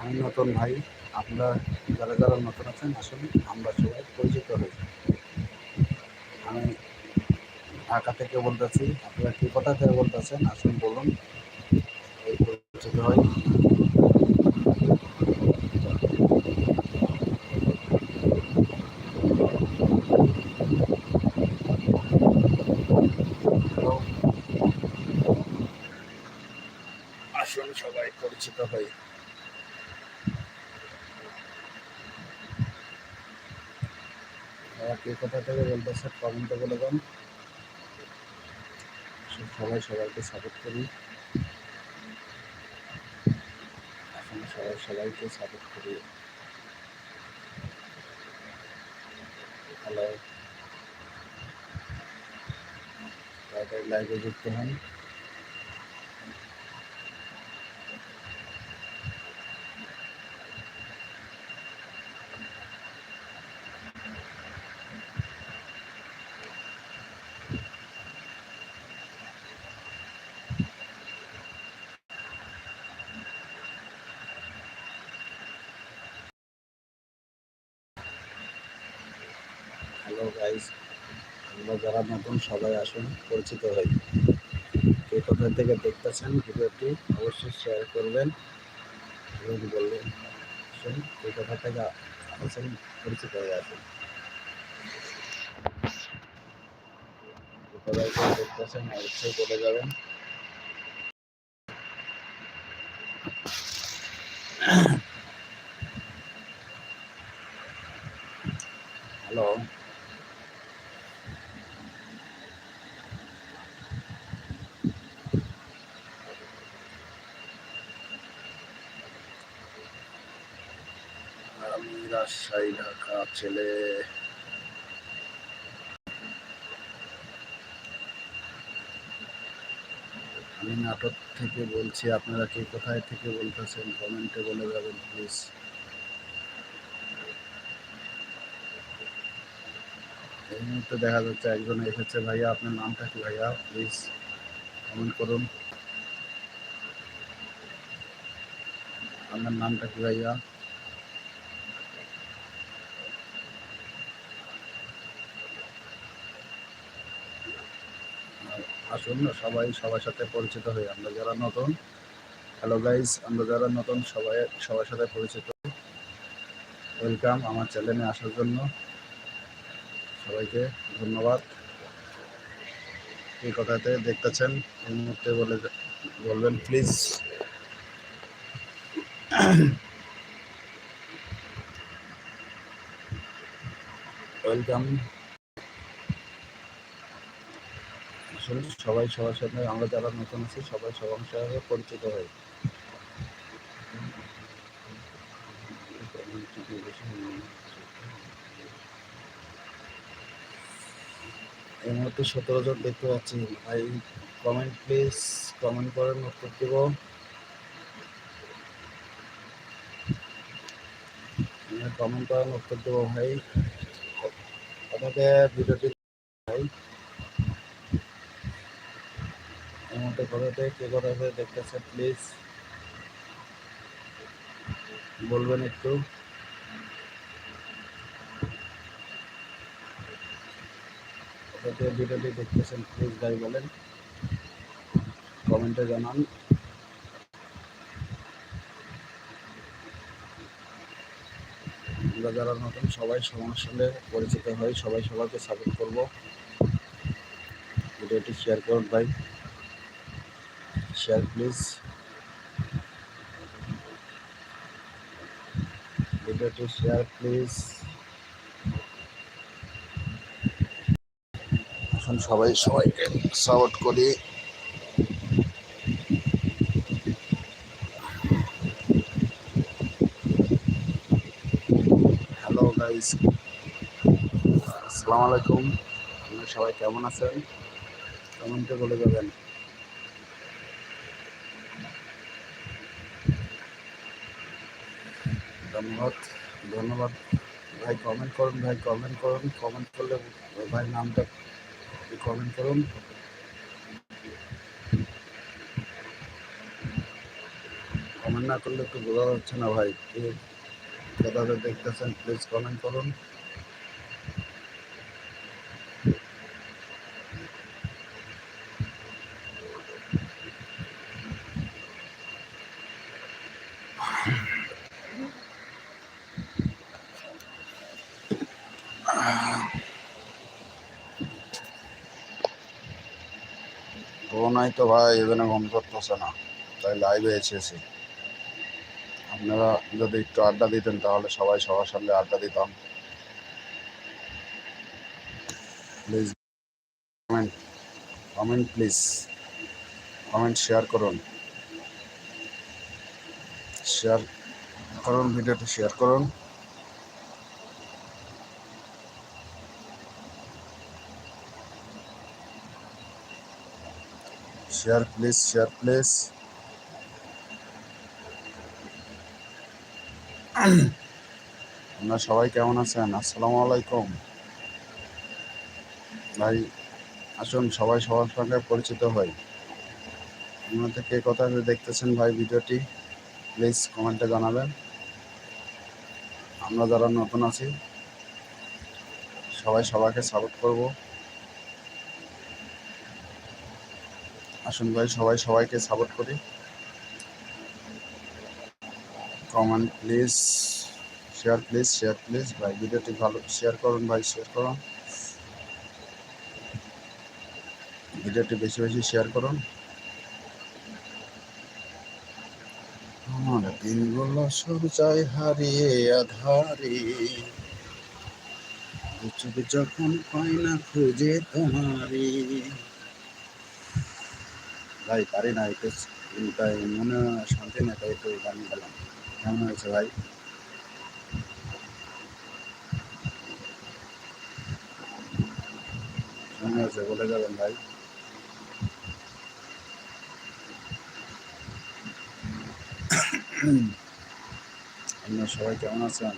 আমি নতুন ভাই আপনারা যারা যারা নতুন আছেন, আসলে আমরা সবাই পরিচিত হই আমি ঢাকা থেকে বলতেছি, আপনারা কি কথা থেকে বলতেছেন? আসুন বলুন। পরিচিত হই Hello. আসুন সবাই পরিচিত হই আর কে কোথা থেকে বলতেছে কমেন্টে বলে দেন। সবাই সবাইকে সাপোর্ট করি। এখন সবাই, সবাইকে সাপোর্ট করি। হ্যালো লাইভে যুক্ত হন। হ্যালো গাইস আমরা যারা নতুন, সবাই আসুন, পরিচিত হই। কে কোথা থেকে দেখতেছেন ভিডিওটি অবশ্যই শেয়ার করবেন এবং বলবেন, আসুন, কে কোথা থেকে আসেন, পরিচিত হয়ে আসুন। দেখতেছেন, অবশ্যই বলে যাবেন হ্যালো আমি রাজশাহী, ঢাকা, ছেলে। আমি নাটক থেকে বলছি, আপনারা কে কোথায় থেকে বলতেছেন, কমেন্টে বলে যাবেন, প্লিজ। এই মুহূর্তে দেখা যাচ্ছে একজন এসেছে, ভাইয়া, আপনার নামটা কি, ভাইয়া? প্লিজ কমেন্ট করুন। আপনার নামটা কি, ভাইয়া? আসুন সবাই সবার সাথে পরিচিত হই। আমরা যারা নতুন হ্যালো গাইজ আমরা যারা নতুন, সবাই, সবার সাথে পরিচিত। ওয়েলকাম আমার চ্যানেলে আসার জন্য। সবাইকে ধন্যবাদ। এই কথাতে দেখতেছেন, এই মুহূর্তে বলে বলবেন প্লিজ ওয়েলকাম আসলে সবাই সবার সাথে, আমরা যারা নতুন আছি, সবাই সবার সাথে পরিচিত হই এই মুহূর্তে সতেরো জন দেখতে পাচ্ছি। ভাই কমেন্ট প্লিজ কমেন্ট করেন উত্তর দেব। কমেন্ট করেন উত্তর দেবো, ভাই। আপনাদের ভিডিওটি ভাই কোথাতে কে কোথাতে দেখতেছেন প্লিজ বলবেন একটু। ভিডিওটি দেখতেছেন প্লিজ ভাই বলেন। কমেন্টে জানান। যারা নতুন, সবাই সবার সাথে পরিচিত হই, সবাই সবাইকে সাপোর্ট করব। ভিডিওটি শেয়ার করুন ভাই। শেয়ার প্লিজ ভিডিওটি শেয়ার প্লিজ এখন সবাই সবাইকে সাপোর্ট করি। হ্যালো গাইস আসসালামু আলাইকুম আপনারা সবাই কেমন আছেন? কমেন্টে বলে যাবেন। ধন্যবাদ ধন্যবাদ। ভাই কমেন্ট করুন, ভাই কমেন্ট করুন কমেন্ট করলে ভাই নামটা কমেন্ট করুন। কমেন্ট না করলে একটু বোঝা যাচ্ছে না ভাই, কে দেখতেছেন প্লিজ কমেন্ট করুন। নাই তো ভাই, এখানে ঘুম করতেছে না। তাই লাইভে এসেছি। আপনারা যদি একটু আড্ডা দিতেন, তাহলে সবাই সবার সঙ্গে আড্ডা দিতাম। Please comment comment please comment share করুন। শেয়ার করুন ভিডিওটি শেয়ার করুন। শেয়ার প্লিজ শেয়ার প্লিজ আপনারা সবাই কেমন আছেন? আসসালামু আলাইকুম। ভাই, আসুন, সবাই সবার সঙ্গে পরিচিত হই। আপনাদের কে কথা দেখতেছেন ভাই ভিডিওটি প্লিজ কমেন্টে জানাবেন। আমরা যারা নতুন আছি, সবাই সবাইকে সাপোর্ট করব। আসুন ভাই সবাই সবাইকে সাপোর্ট করি। Comment please share please share please ভাই, ভিডিওটি ভালো শেয়ার করুন ভাই শেয়ার করুন। ভিডিওটি বেশি বেশি শেয়ার করুন। আমার দিনগুলো সব চাই হারিয়ে, আধারে। যখন পাই না খুঁজে তোমারে ভাই, পারি না একটু তাই মনে শান্তি না তাই একটু গান গেলাম কেমন হয়েছে ভাই? কেমন হয়েছে? বলে যাবেন ভাই। আপনারা সবাই কেমন আছেন?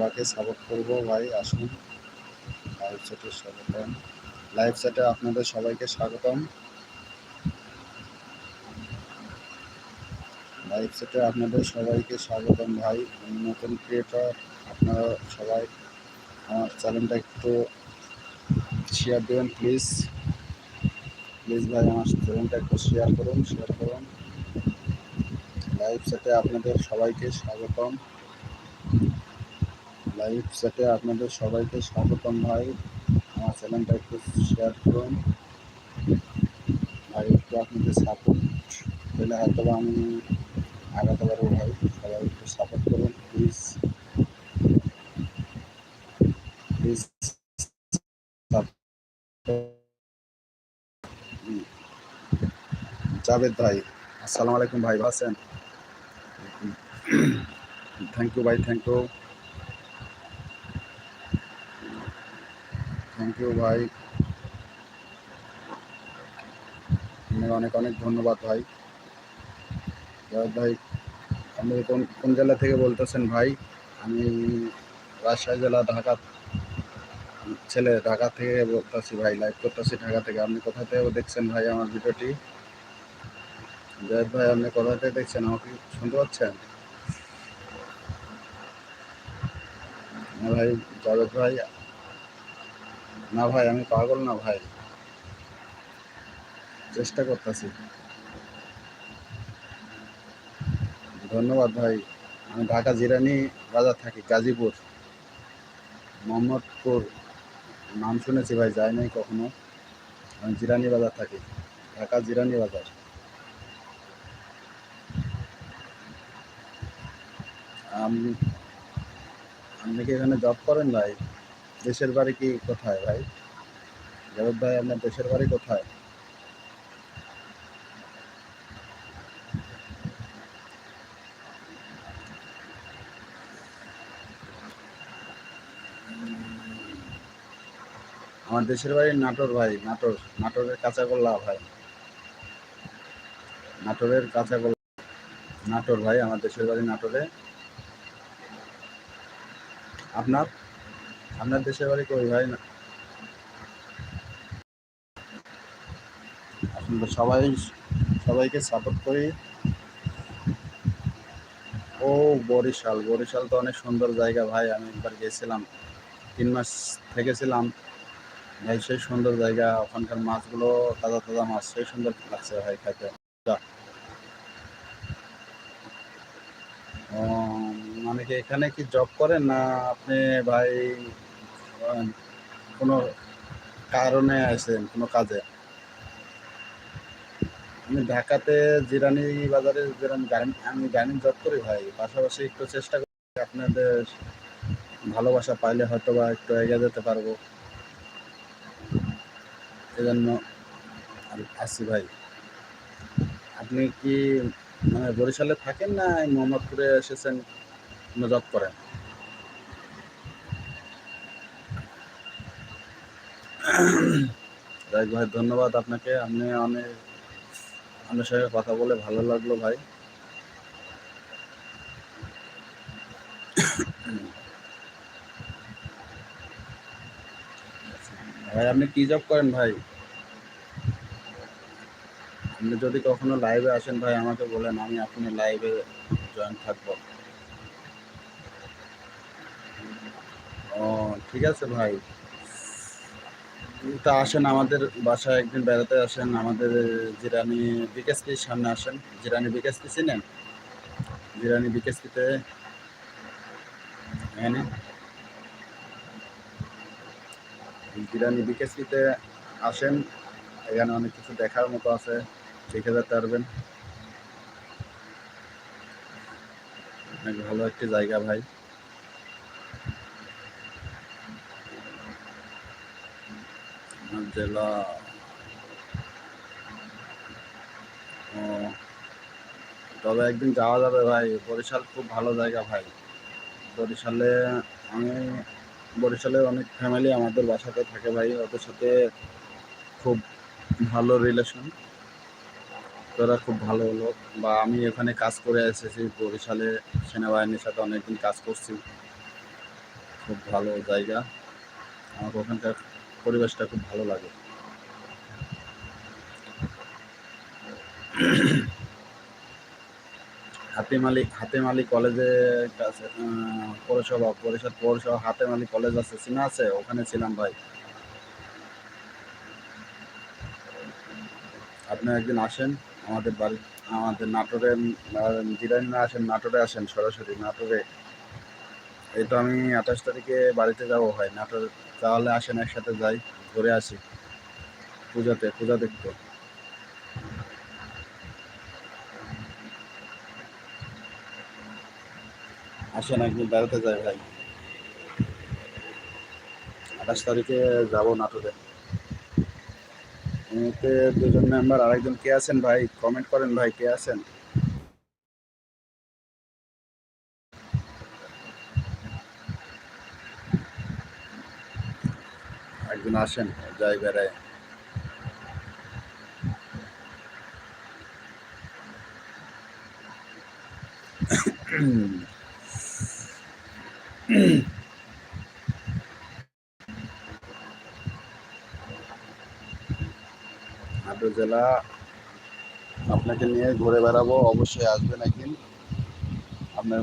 সবাইকে সাপোর্ট করব ভাই, আসুন। লাইভ চ্যাটে স্বাগতম। লাইভ চ্যাটে আপনাদের সবাইকে স্বাগতম। লাইভ চ্যাটে আপনাদের সবাইকে স্বাগতম ভাই নতুন ক্রিয়েটর আপনারা সবাই আমার চ্যানেলটা একটু শেয়ার দেবেন প্লিজ প্লিজ ভাই, আমার চ্যানেলটা একটু শেয়ার করুন শেয়ার করুন। লাইভ চ্যাটে আপনাদের সবাইকে স্বাগতম। লাইভ চ্যাটে আপনাদের সবাইকে স্বাগতম ভাই। আমার চ্যানেলটা একটু শেয়ার করুন। ভাই একটু আপনাদের সাপোর্ট পেলে হয়তো আমি আগাতে পারব ভাই। সবাই একটু সাপোর্ট করুন প্লিজ প্লিজ জাভেদ ভাই, আসসালামু আলাইকুম ভাই, ভালো আছেন? থ্যাংক ইউ ভাই থ্যাংক ইউ থ্যাংক ইউ ভাই। অনেক অনেক ধন্যবাদ, ভাই। জাভেদ ভাই, আপনি কোন কোন জেলা থেকে বলতেছেন, ভাই? আমি রাজশাহী জেলা, ঢাকা ছেলে, ঢাকা থেকে বলতেছি, ভাই লাইভ করতেছি ঢাকা থেকে। আপনি কোথা থেকে দেখছেন, ভাই, আমার ভিডিওটি? জাভেদ ভাই, আপনি কোথা থেকে দেখছেন, আমাকে শুনতে পাচ্ছেন? না ভাই জাভেদ ভাই না ভাই, আমি পাগল না ভাই। চেষ্টা করতেছি। ধন্যবাদ ভাই। আমি ঢাকা জিরানি বাজার থাকি, গাজীপুর। মোহাম্মদপুর। নাম শুনেছি ভাই, যাই নাই কখনো। আমি জিরানি বাজার থাকি, ঢাকা জিরানি বাজার। আপনি আপনি কি এখানে জব করেন ভাই? দেশের বাড়ি কি কোথায় ভাই? জাভেদ ভাই, আপনার দেশের বাড়ি কোথায়? আমার দেশের বাড়ি নাটোর ভাই, নাটোর। নাটোরের কাঁচাগোল্লা ভাই। নাটোরের কাঁচাগোলা নাটোর ভাই, আমার দেশের বাড়ি নাটোরে। আপনার? আপনার দেশের বাড়ি কই, ভাই? না। সবাই, সবাইকে সাপোর্ট করি। ও, বরিশাল। বরিশাল তো অনেক সুন্দর জায়গা, ভাই। আমি একবার গেছিলাম, তিন মাস থেকেছিলাম। ভাই, সেই সুন্দর জায়গা, ওখানকার মাছগুলো তাজা তাজা মাছ, সেই সুন্দর লাগছে ভাই খাইতে মানে কি এখানে কি জব করেন না আপনি ভাই? কোনো কারণে আছেন কোনো কাজে? আমি ঢাকাতে জিরানি বাজারে জিরানি গার্মেন্ট আমি গার্মেন্ট জব করি ভাই। পাশাপাশি একটু চেষ্টা করি আপনাদের ভালোবাসা পাইলে হয়তো বা একটু এগিয়ে যেতে পারব। এজন্য আসি ভাই। আপনি কি মানে বরিশালে থাকেন না মোহাম্মদপুরে এসেছেন? জব করেন? যাই ভাই, ধন্যবাদ আপনাকে। আপনি অনেক আপনার সঙ্গে কথা বলে ভালো লাগল ভাই। ভাই, আপনি কি জব করেন ভাই? আপনি যদি কখনো লাইভে আসেন ভাই, আমাকে বলেন, আমি আপনি লাইভে জয়েন থাকব। ও, ঠিক আছে ভাই। তা আসেন আমাদের বাসায় একদিন বেড়াতে আসেন, আমাদের জিরানি বিকেএসপির সামনে আসেন। জিরানি বিকেএসপি চিনেন? জিরানি বিকেএসপিতে এখানে জিরানি বিকেএসপিতে আসেন, এখানে অনেক কিছু দেখার মতো আছে শিখে যেতে পারবেন। অনেক ভালো একটি জায়গা ভাই। জেলা ও, তবে একদিন যাওয়া যাবে ভাই। বরিশাল খুব ভালো জায়গা ভাই। বরিশালে আমি বরিশালের অনেক ফ্যামিলি আমাদের বাসাতে থাকে ভাই। ওদের সাথে খুব ভালো রিলেশন তোরা খুব ভালো লোক। বা আমি এখানে কাজ করে এসেছি। বরিশালে সেনাবাহিনীর সাথে অনেকদিন কাজ করছি। খুব ভালো জায়গা। আমার ওখানকার পরিবেশটা খুব ভালো লাগে। হাতিমালি হাতিমালি কলেজে কাছে পৌরসভা পরিষদ পৌরসভা হাতিমালি কলেজ আছে, চিনা আছে? ওখানে ছিলাম ভাই। আপনি একদিন আসেন, আমাদের বাড়ি, আমাদের নাটোরে জিরানি না আসেন, নাটোরে আসেন সরাসরি, নাটোরে। এই তো আমি আঠাশ তারিখে বাড়িতে যাব হয় নাটোর। তাহলে আসেন একসাথে যাই, ঘুরে আসি। পূজাতে, পূজা দেখতে। আসেন একদিন বেড়াতে যাই ভাই। আঠাশ তারিখে যাব এতে দুজন মেম্বার আরেকজন কে আছেন ভাই? কমেন্ট করেন ভাই, কে আছেন একদিন আসেন যাই বেড়ায়। জেলা আপনাকে নিয়ে ঘুরে বেড়াবো অবশ্যই আসবেন একদিন। আপনার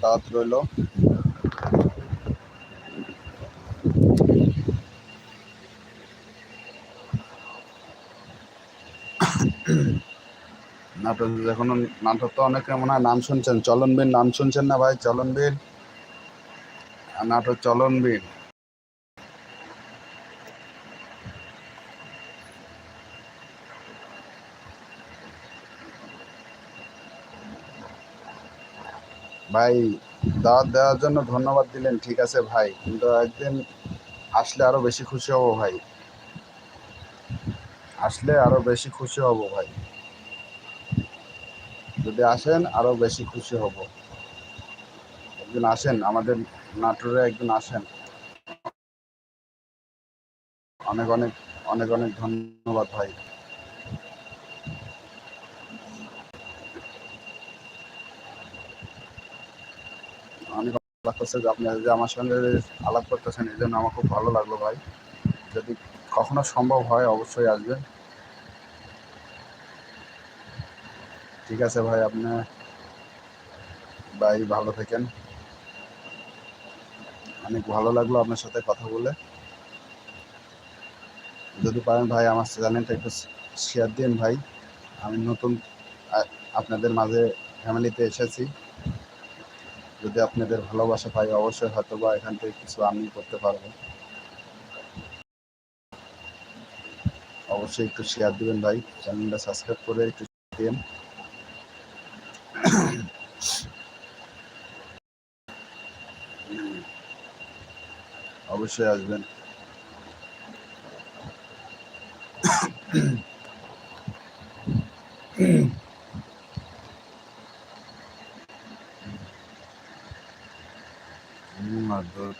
দাওয়াত রইল। নাটক এখনও নাটক তো অনেকে মনে হয়, নাম শুনছেন? চলনবীর নাম শুনছেন না ভাই? চলনবীর? নাটক চলনবীর। ভাই, দাওয়াত দেওয়ার জন্য ধন্যবাদ দিলেন, ঠিক আছে ভাই, কিন্তু একদিন আসলে আরও বেশি খুশি হব ভাই। আসলে আরও বেশি খুশি হব ভাই। যদি আসেন আরও বেশি খুশি হব। একজন আসেন, আমাদের নাটোরে একজন আসেন। অনেক অনেক অনেক অনেক ধন্যবাদ ভাই। অনেক করছে যে আপনি যে আমার সঙ্গে আলাপ করতেছেন, এই জন্য আমার খুব ভালো লাগল ভাই। যদি কখনো সম্ভব হয়, অবশ্যই আসবেন। ঠিক আছে ভাই, আপনি ভাই ভালো থাকেন। অনেক ভালো লাগল আপনার সাথে কথা বলে। যদি পারেন ভাই আমার চ্যানেলটা একটু শেয়ার দিন ভাই। আমি নতুন আপনাদের মাঝে ফ্যামিলিতে এসেছি। যদি আপনাদের ভালোবাসা পাই অবশ্যই হয়তো বা এখান থেকে কিছু আমি করতে পারব। অবশ্যই একটু শেয়ার দিবেন ভাই। চ্যানেলটা সাবস্ক্রাইব করে একটু দিন। অবশ্যই আসবেন।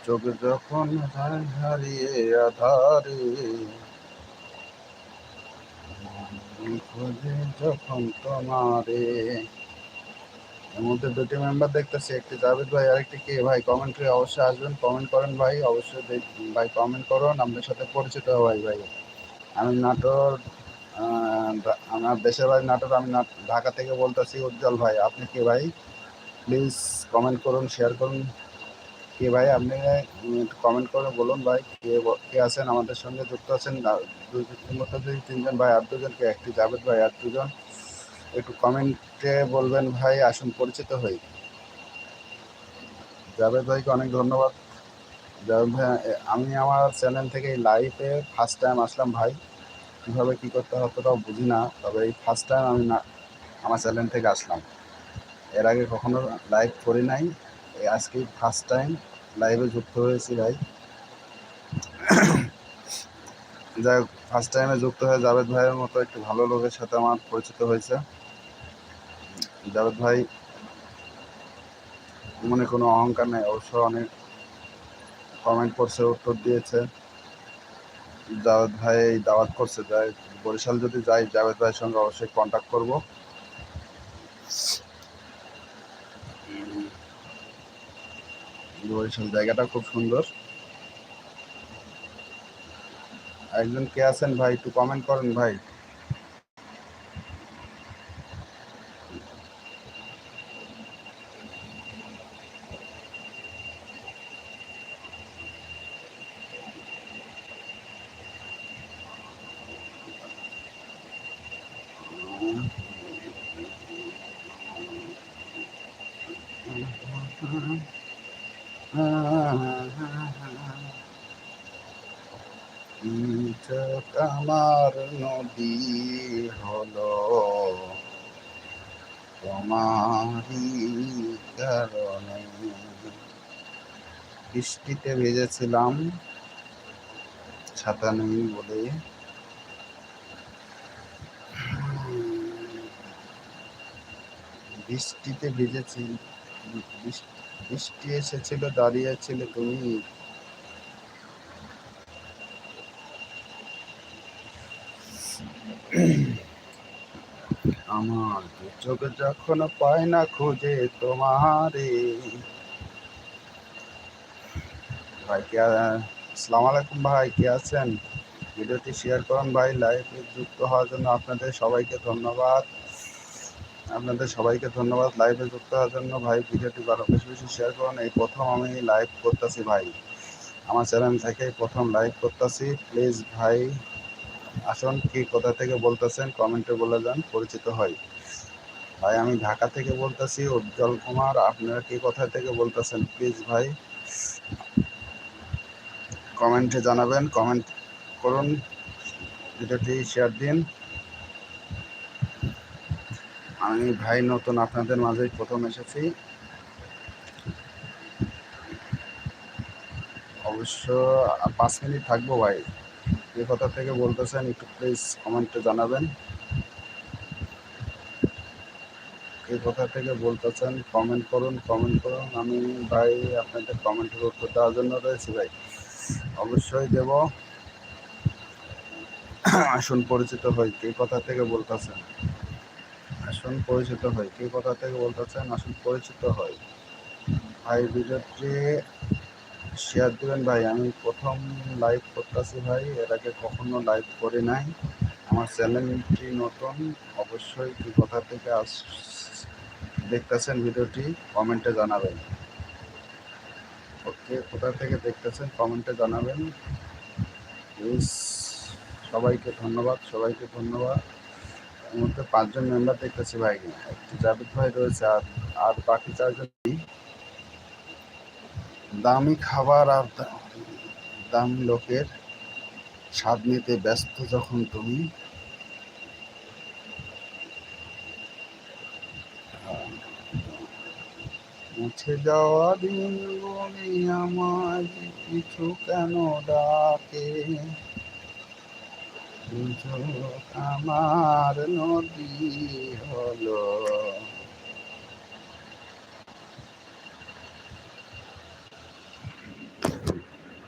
চোখ যখন হারিয়ে আধারে যখন তোমারে মধ্যে দুটি মেম্বার দেখতেছি, একটি জাভেদ ভাই, আরেকটি কে ভাই। কমেন্ট করে অবশ্যই আসবেন কমেন্ট করেন ভাই, অবশ্যই ভাই কমেন্ট করুন, আপনার সাথে পরিচিত হওয়াই ভাই আমি নাটোর আমার দেশের বাড়ি নাটোর, আমি ঢাকা থেকে বলতেছি, উজ্জ্বল ভাই, আপনি কে ভাই? প্লিজ কমেন্ট করুন শেয়ার করুন। কে ভাই? আপনি কমেন্ট করে বলুন ভাই, কে কে আছেন? আমাদের সঙ্গে যুক্ত আছেন দুই তিনজন ভাই, আর দুজনকে একটি জাভেদ ভাই, আর দুজন। একটু কমেন্টে বলবেন ভাই, আসুন, পরিচিত হই। জাভেদ ভাইকে অনেক ধন্যবাদ। জাভেদ ভাই আমি আমার চ্যানেল থেকে লাইভে ফার্স্ট টাইম আসলাম ভাই। কীভাবে কী করতে অতটাও বুঝি না, তবে এই ফার্স্ট টাইম আমি না, আমার চ্যানেল থেকে আসলাম। এর আগে কখনো লাইভ করি নাই এই আজকেই ফার্স্ট টাইম লাইভে যুক্ত হয়েছি ভাই। যাই ফার্স্ট টাইমে যুক্ত হয়ে জাভেদ ভাইয়ের মতো একটু ভালো লোকের সাথে আমার পরিচিত হয়েছে। জাভেদ ভাই, মনে কোনো অহংকার নেই, অবশ্য অনেক কমেন্ট করছে, উত্তর দিয়েছে। জাভেদ ভাই এই দাওয়াত করছে, যাই, বরিশাল যদি যাই, জাভেদ ভাইয়ের সঙ্গে অবশ্যই কন্ট্যাক্ট করব। বরিশাল জায়গাটা খুব সুন্দর। একজন কে আছেন ভাই, একটু কমেন্ট করেন ভাই চোখ আমার নদী হলো তোমারই কারণে বৃষ্টিতে ভেজেছিলাম, ছাতা নেই বলে। বৃষ্টিতে ভিজেছি, বৃষ্টি বৃষ্টি এসেছিল দাঁড়িয়েছিলে তুমি। আমার চোখ যখন পায় না খুঁজে তোমারে ভাই, কে আসসালামু আলাইকুম ভাই, কে আছেন? ভিডিওটি শেয়ার করুন ভাই লাইভে যুক্ত হওয়ার জন্য আপনাদের সবাইকে ধন্যবাদ। আপনাদের সবাইকে ধন্যবাদ লাইভে যুক্ত হওয়ার জন্য ভাই, ভিডিওটি আরও বেশি বেশি শেয়ার করুন। এই প্রথম আমি লাইভ করতেছি ভাই। আমার চ্যানেল থেকে প্রথম লাইভ করতেছি। প্লিজ ভাই আসুন, কি কোথা থেকে বলতেছেন, কমেন্টে বলে যান, পরিচিত হয় ভাই, আমি ঢাকা থেকে বলতেছি, উজ্জ্বল কুমার, আপনারা কি কোথা থেকে বলতেছেন? প্লিজ ভাই, কমেন্টে জানাবেন, কমেন্ট করুন, ভিডিওটি শেয়ার দিন। আমি ভাই, নতুন আপনাদের মাঝেই প্রথম এসেছি। অবশ্য পাঁচ মিনিট থাকব ভাই। যে কথা থেকে বলতেছেন, একটু প্লিজ কমেন্টে জানাবেন। কে কোথা থেকে বলতেছেন কমেন্ট করুন কমেন্ট করুন। আমি ভাই, আপনাদের কমেন্টের উত্তর দেওয়ার জন্য রয়েছি ভাই। অবশ্যই দেব। আসুন, পরিচিত হই। কে কোথা থেকে বলতেছেন, আসুন, পরিচিত হই। কে কোথা থেকে বলতেছেন, আসুন, পরিচিত হই। ভাই ভিডিওটি শেয়ার দিবেন ভাই, আমি প্রথম লাইভ করতেছি ভাই, এর আগে কখনো লাইভ করি নাই। আমার চ্যানেলটি নতুন, অবশ্যই কি কোথা থেকে আস, দেখতেছেন ভিডিওটি কমেন্টে জানাবেন। ওকে, কোথা থেকে দেখতেছেন কমেন্টে জানাবেন। প্লিজ সবাইকে ধন্যবাদ সবাইকে ধন্যবাদ। মধ্যে পাঁচজন মেম্বার দেখতেছি ভাই, একটি জাভেদ ভাই রয়েছে আর আর বাকি চারজন দামি খাবার আর দামি লোকের স্বাদ নিতে ব্যস্ত যখন তুমি। মুছে যাওয়া দিনগুলি আমার কিছু কেন ডাকে? আমার নদী হলো।